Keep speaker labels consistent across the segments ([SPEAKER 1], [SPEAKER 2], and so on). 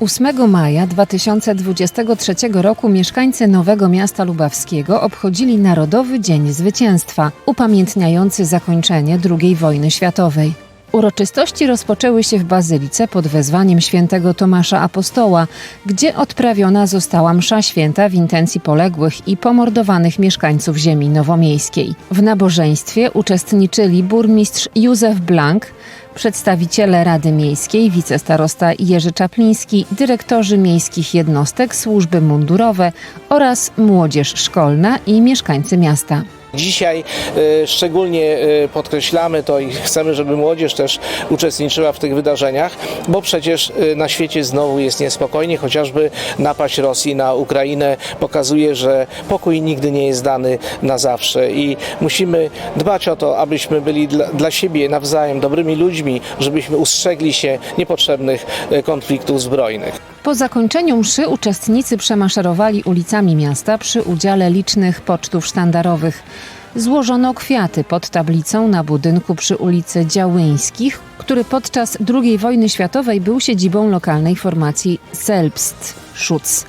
[SPEAKER 1] 8 maja 2023 roku mieszkańcy Nowego Miasta Lubawskiego obchodzili Narodowy Dzień Zwycięstwa, upamiętniający zakończenie II wojny światowej. Uroczystości rozpoczęły się w Bazylice pod wezwaniem świętego Tomasza Apostoła, gdzie odprawiona została msza święta w intencji poległych i pomordowanych mieszkańców ziemi nowomiejskiej. W nabożeństwie uczestniczyli burmistrz Józef Blank, przedstawiciele Rady Miejskiej, wicestarosta Jerzy Czapliński, dyrektorzy miejskich jednostek, służby mundurowe oraz młodzież szkolna i mieszkańcy miasta.
[SPEAKER 2] Dzisiaj e, szczególnie e, podkreślamy to i chcemy, żeby młodzież też uczestniczyła w tych wydarzeniach, bo przecież e, na świecie znowu jest niespokojnie, chociażby napaść Rosji na Ukrainę pokazuje, że pokój nigdy nie jest dany na zawsze i musimy dbać o to, abyśmy byli dla, siebie nawzajem dobrymi ludźmi, żebyśmy ustrzegli się niepotrzebnych konfliktów zbrojnych.
[SPEAKER 1] Po zakończeniu mszy uczestnicy przemaszerowali ulicami miasta przy udziale licznych pocztów sztandarowych. Złożono kwiaty pod tablicą na budynku przy ulicy Działyńskich, który podczas II wojny światowej był siedzibą lokalnej formacji Selbstschutz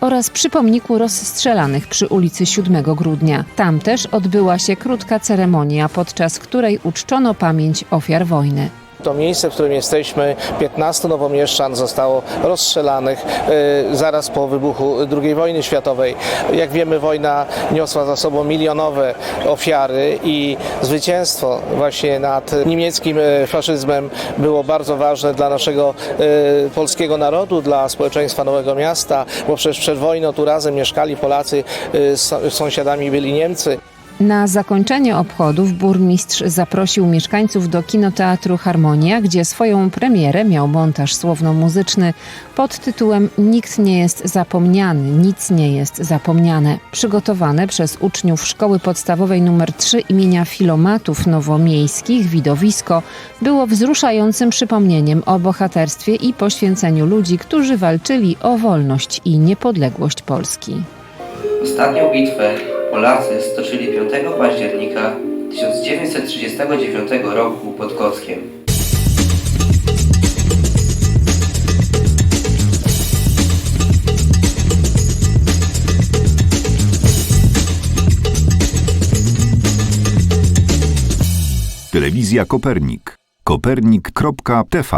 [SPEAKER 1] oraz przy pomniku rozstrzelanych przy ulicy 7 grudnia. Tam też odbyła się krótka ceremonia, podczas której uczczono pamięć ofiar wojny.
[SPEAKER 2] To miejsce, w którym jesteśmy, 15 nowomieszczan zostało rozstrzelanych e, zaraz po wybuchu II wojny światowej. Jak wiemy, wojna niosła za sobą milionowe ofiary i zwycięstwo właśnie nad niemieckim e, faszyzmem było bardzo ważne dla naszego e, polskiego narodu, dla społeczeństwa Nowego Miasta, bo przecież przed wojną tu razem mieszkali Polacy, s- sąsiadami byli Niemcy.
[SPEAKER 1] Na zakończenie obchodów burmistrz zaprosił mieszkańców do kinoteatru Harmonia, gdzie swoją premierę miał montaż słowno-muzyczny pod tytułem Nikt nie jest zapomniany, nic nie jest zapomniane. Przygotowane przez uczniów Szkoły Podstawowej nr 3 imienia Filomatów Nowomiejskich widowisko było wzruszającym przypomnieniem o bohaterstwie i poświęceniu ludzi, którzy walczyli o wolność i niepodległość Polski.
[SPEAKER 3] Ostatnią bitwę Polacy stoczyli 5 października 1939 roku pod Kockiem.
[SPEAKER 4] Telewizja Kopernik. Kopernik.tv